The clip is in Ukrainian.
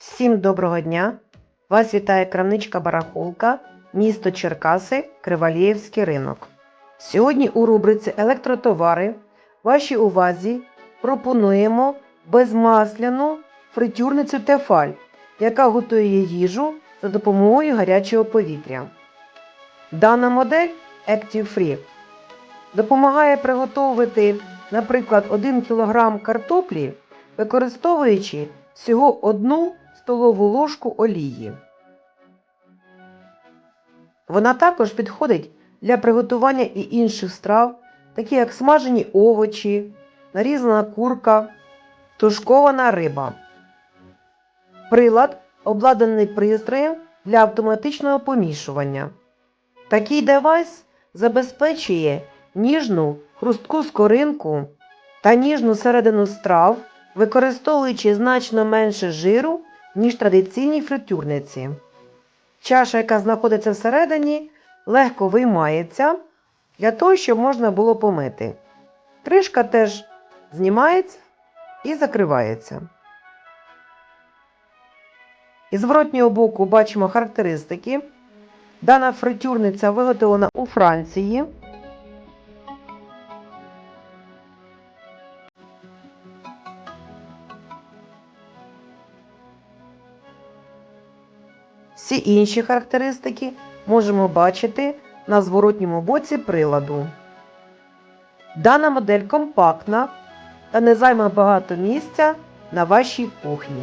Всім доброго дня! Вас вітає крамничка Барахолка, місто Черкаси, Криваліївський ринок. Сьогодні у рубриці Електротовари вашій увазі пропонуємо безмасляну фритюрницю Тефаль, яка готує їжу за допомогою гарячого повітря. Дана модель Active Free допомагає приготувати, наприклад, 1 кг картоплі, використовуючи всього 1 столову ложку олії. Вона також підходить для приготування і інших страв, такі як смажені овочі, нарізана курка, тушкована риба. Прилад обладнаний пристроєм для автоматичного помішування. Такий девайс забезпечує ніжну хрустку скоринку та ніжну середину страв, використовуючи значно менше жиру, ніж традиційні фритюрниці. Чаша, яка знаходиться всередині, легко виймається для того, щоб можна було помити. Кришка теж знімається і закривається. Із зворотнього боку бачимо характеристики. Дана фритюрниця виготовлена у Франції. Всі інші характеристики можемо бачити на зворотньому боці приладу. Дана модель компактна та не займе багато місця на вашій кухні.